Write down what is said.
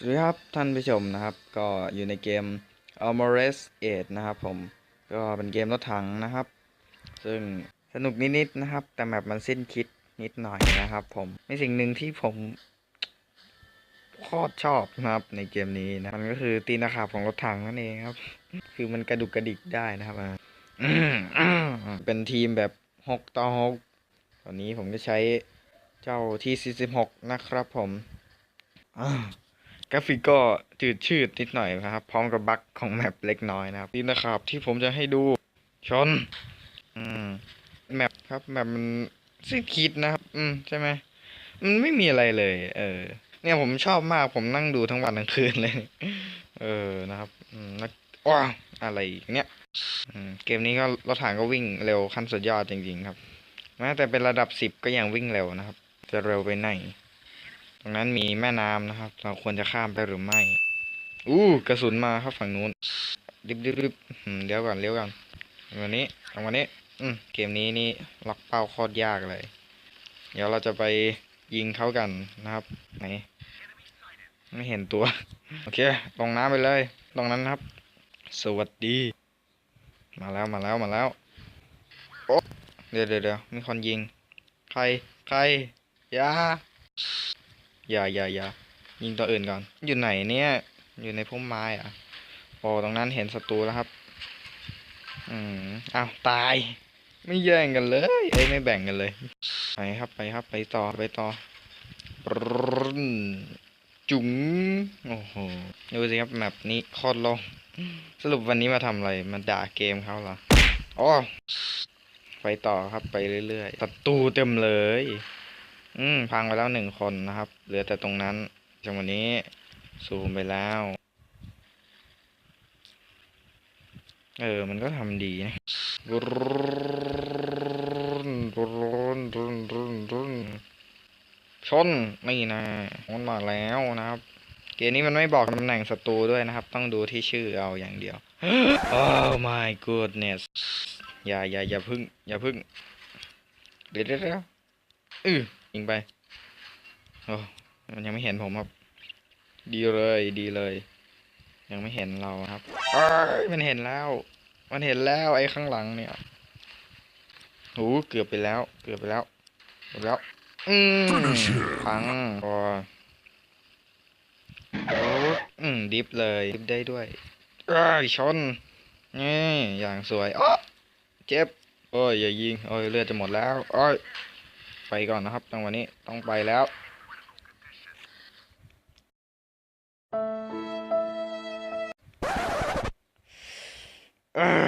สวัสดีครับท่านผู้ชมนะครับ ก็อยู่ในเกม Armorous 8นะครับผมก็เป็นเกมรถถังนะครับ ซึ่งสนุกนิดๆนะครับ แต่แมปมันสิ้นคิดนิดหน่อยนะครับ ผมมีสิ่งหนึ่งที่ผมโคตรชอบนะครับ ในเกมนี้นะมันก็คือตีนขาของรถถังนั่นเองครับ คือมันกระดุกกระดิกได้นะครับเป็นทีมแบบหกต่อหกตอนนี้ผมจะใช้เจ้าที่46นะครับผม กราฟิกก็จืดชืดนิดหน่อยนะครับ พร้อมกับบั๊กของแมปเล็กน้อยนะครับตีนตะขาบที่ผมจะให้ดูชนอืมแมปครับแมปมันสิ้นคิดนะครับ อืมใช่ไหมมันไม่มีอะไรเลย เออ เนี่ยผมชอบมากผมนั่งดูทั้งวันทั้งคืนเลย เออนะครับอืมแล้วว้าวอะไรเนี่ยเกมนี้ก็รถถังก็วิ่งเร็วขั้นสุดยอดจริง ๆ ครับแม้แต่เป็นระดับสิบก็ยังวิ่งเร็วนะครับ จะเร็วไปไหน งนั้นมีแม่น้ำนะครับ เราควรจะข้ามไปหรือไม่ อู้กระสุนมาครับฝั่งนู้นดิบดิบดิบเลี้ยวก่อนเลี้ยวก่อนวันนี้ทางวันนี้ อืมเกมนี้นี่ล็อกเป้าโคตรยากเลย เดี๋ยวเราจะไปยิงเขากันนะครับ ไหน ไม่เห็นตัว โอเค ลงน้ำไปเลย ตรงนั้นครับ สวัสดี มาแล้วมาแล้วมาแล้วโอ้เดี๋ยวเดี๋ยวเดี๋ยวมีคนยิง ใครใครอย่า อย่าอย่าอย่ายิงตัวอื่นก่อน อยู่ไหนเนี่ย อยู่ในพุ่มไม้อะโอ้ตรงนั้นเห็นศัตรูแล้วครับ อืมอ้าวตาย ไม่แย่งกันเลยเอ้ยไม่แบ่งกันเลย ไปครับไปครับ ไปต่อไปต่อจุ๋งโอ้โหดูสิครับแมปนี้โคตรลง สรุปวันนี้มาทำอะไร มาด่าเกมเขาเหรออ๋อไปต่อครับไปเรื่อยๆศัตรูเต็มเลย อืม พังไปแล้วหนึ่งคนนะครับ เหลือแต่ตรงนั้นจังวันนี้ซูมไปแล้ว เออ มันก็ทำดีนะชนนี่นะมันมาแล้วนะครับ เกมนี้มันไม่บอกตำแหน่งศัตรูด้วยนะครับ ต้องดูที่ชื่อเอาอย่างเดียว oh my goodness อย่าอย่าอย่าพึ่ง อย่าพึ่ง เดี๋ยวเดี๋ยวเดี๋ยวอือ ยิงไปโอ้มันยังไม่เห็นผมครับ ดีเลยดีเลย ยังไม่เห็นเราครับเอ้ยมันเห็นแล้ว มันเห็นแล้วไอ้ข้างหลังเนี่ยหูเกือบไปแล้ว เกือบไปแล้วเกือบแล้ว อืมพังพอโอ้อืมดิฟเลยดิฟได้ด้วยเอ้ยชนนี่อย่างสวยอ้อเจ็บโอ้ยอย่ายิงโอ้ยเลือดจะหมดแล้วโอ้ย ไปก่อนนะครับจังหวะนี้ต้องไปแล้วเออ